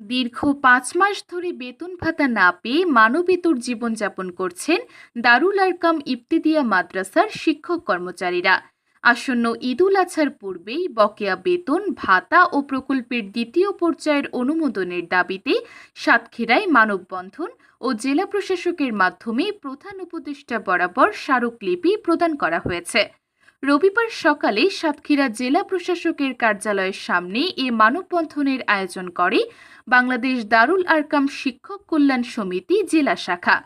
দীর্ঘ পাঁচ মাস ধরে বেতন ভাতা না পেয়ে মানবেতর জীবনযাপন করছেন দারুল আরকাম ইফতিদিয়া মাদ্রাসার শিক্ষক কর্মচারীরা। আসন্ন ঈদুল আছার পূর্বেই বকেয়া বেতন, ভাতা ও প্রকল্পের দ্বিতীয় পর্যায়ের অনুমোদনের দাবিতে সাতক্ষীরায় মানববন্ধন ও জেলা প্রশাসকের মাধ্যমে প্রধান উপদেষ্টা বরাবর স্মারকলিপি প্রদান করা হয়েছে। রবিবার সকালে সাতক্ষীরা জেলা প্রশাসকের কার্যালয়ের সামনে এ মানববন্ধনের আয়োজন করে বাংলাদেশ দারুল আরকাম শিক্ষক কল্যাণ সমিতি জেলা শাখা।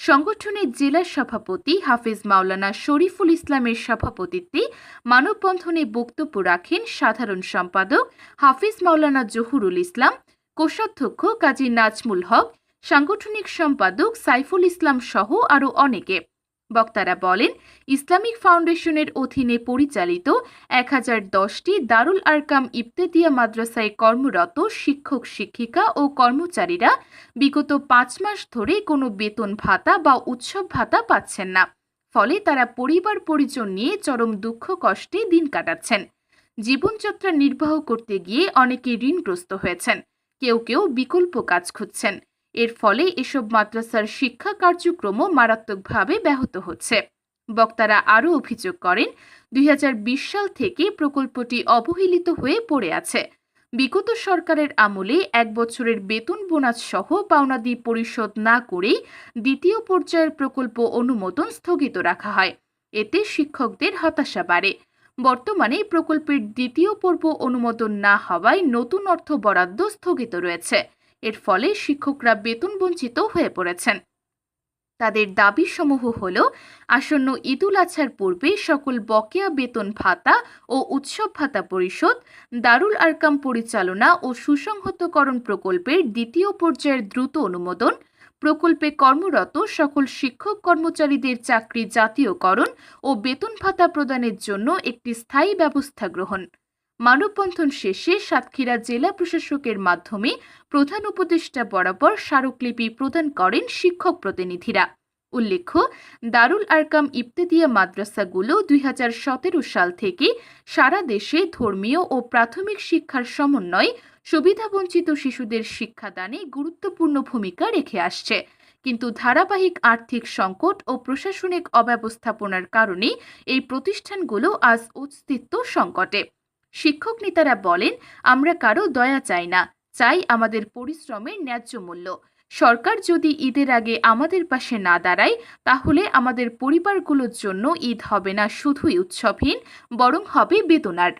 সংগঠনের জেলা সভাপতি হাফিজ মাওলানা শরীফুল ইসলামের সভাপতিত্বে মানববন্ধনে বক্তব্য রাখেন সাধারণ সম্পাদক হাফিজ মাওলানা জহুরুল ইসলাম, কোষাধ্যক্ষ কাজী নাজমুল হক, সাংগঠনিক সম্পাদক সাইফুল ইসলাম সহ আরও অনেকে। বক্তারা বলেন, ইসলামিক ফাউন্ডেশনের অধীনে পরিচালিত এক হাজার দশটি দারুল আরকাম ইবতেদিয়া মাদ্রাসায় কর্মরত শিক্ষক, শিক্ষিকা ও কর্মচারীরা বিগত পাঁচ মাস ধরে কোনো বেতন ভাতা বা উৎসব ভাতা পাচ্ছেন না। ফলে তারা পরিবার পরিজন নিয়ে চরম দুঃখ কষ্টে দিন কাটাচ্ছেন। জীবনযাত্রা নির্বাহ করতে গিয়ে অনেকে ঋণগ্রস্ত হয়েছেন। কেউ কেউ বিকল্প কাজ খুঁজছেন। এর ফলে এসব মাদ্রাসার শিক্ষা কার্যক্রমও মারাত্মকভাবে ব্যাহত হচ্ছে। বক্তারা আরও অভিযোগ করেন, দুই হাজার বিশ সাল থেকে প্রকল্পটি অবহেলিত হয়ে পড়ে আছে। বিগত সরকারের আমলে এক বছরের বেতন বোনাস সহ পাওনাদি পরিশোধ না করেই দ্বিতীয় পর্যায়ের প্রকল্প অনুমোদন স্থগিত রাখা হয়। এতে শিক্ষকদের হতাশা বাড়ে। বর্তমানে প্রকল্পের দ্বিতীয় পর্ব অনুমোদন না হওয়ায় নতুন অর্থ বরাদ্দ স্থগিত রয়েছে। এর ফলে শিক্ষকরা বেতন বঞ্চিত হয়ে পড়েছেন। তাদের দাবি সমূহ হল, আসন্ন ঈদুল আছার পূর্বে সকল বকেয়া বেতন ভাতা ও উৎসব ভাতা পরিশোধ, দারুল আরকাম পরিচালনা ও সুসংহতকরণ প্রকল্পের দ্বিতীয় পর্যায়ের দ্রুত অনুমোদন, প্রকল্পে কর্মরত সকল শিক্ষক কর্মচারীদের চাকরি জাতীয়করণ ও বেতন ভাতা প্রদানের জন্য একটি স্থায়ী ব্যবস্থা গ্রহণ। মানববন্ধন শেষে সাতক্ষীরা জেলা প্রশাসকের মাধ্যমে প্রধান উপদেষ্টা বরাবর স্মারকলিপি প্রদান করেন শিক্ষক প্রতিনিধিরা। উল্লেখ্য, দারুল আরকাম ইবতেদিয়া মাদ্রাসাগুলো দুই হাজার সতেরো সাল থেকে সারা দেশে ধর্মীয় ও প্রাথমিক শিক্ষার সমন্বয়ে সুবিধাবঞ্চিত শিশুদের শিক্ষাদানে গুরুত্বপূর্ণ ভূমিকা রেখে আসছে। কিন্তু ধারাবাহিক আর্থিক সংকট ও প্রশাসনিক অব্যবস্থাপনার কারণে এই প্রতিষ্ঠানগুলো আজ অস্তিত্ব সংকটে। শিক্ষক নেতারা বলেন, আমরা কারও দয়া চাই না, চাই আমাদের পরিশ্রমের ন্যায্য মূল্য। সরকার যদি ঈদের আগে আমাদের পাশে না দাঁড়ায়, তাহলে আমাদের পরিবারগুলোর জন্য ঈদ হবে না শুধুই উৎসবহীন, বরং হবে বেদনার